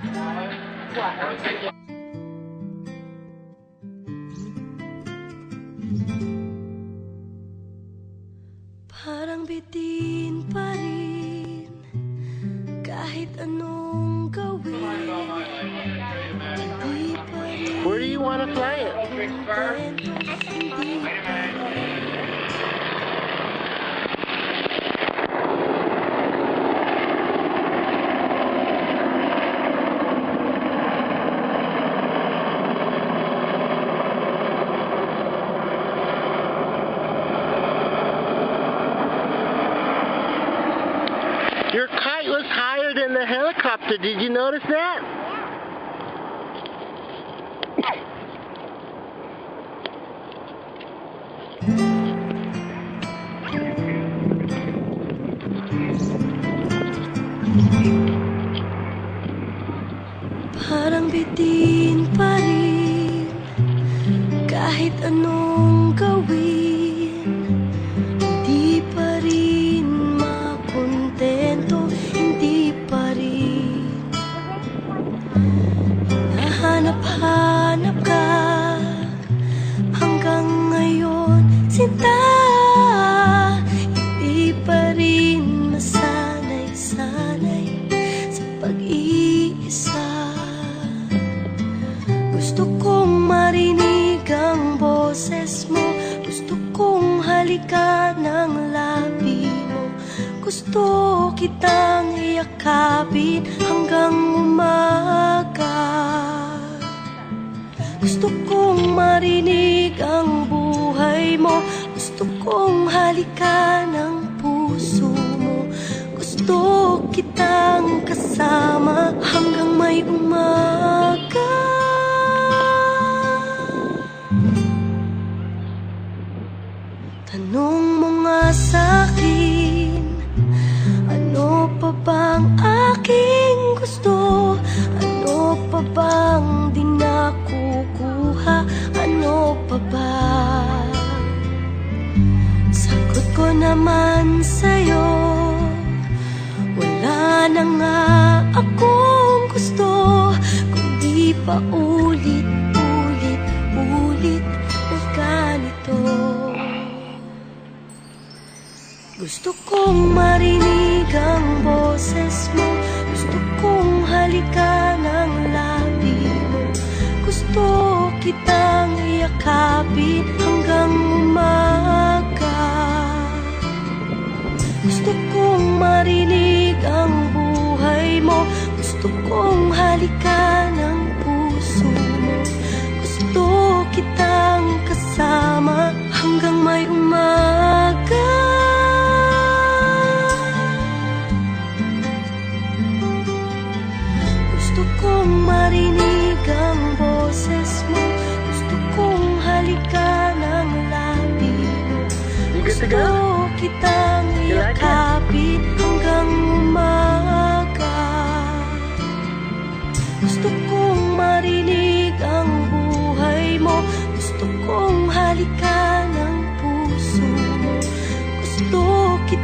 Parang bitin pa rin Kahit anong gawin Hindi pa rin Where do you want to fly it? Than the helicopter. Did you notice that? Parang bitin pa rin Kahit anong gawin kong marinig ang boses mo. Gusto kong halikan ang labi mo. Gusto kitang iyakapin hanggang umaga. Gusto kong marinig ang buhay mo. Gusto kong halikan ang puso mo. Gusto kitang kasama. hanggang Tanong mo nga sa'kin Ano pa bang aking gusto? Ano pa bang di nakukuha? Ano pa ba? Sagot ko naman sa'yo Wala na nga akong gusto Kundi pa gusto kong marinig ang boses mo. Gusto kong halikan ang labi mo. Gusto kitang iyakapin hanggang umaga. Gusto kong marinig ang buhay mo. Gusto kong halikan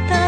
kong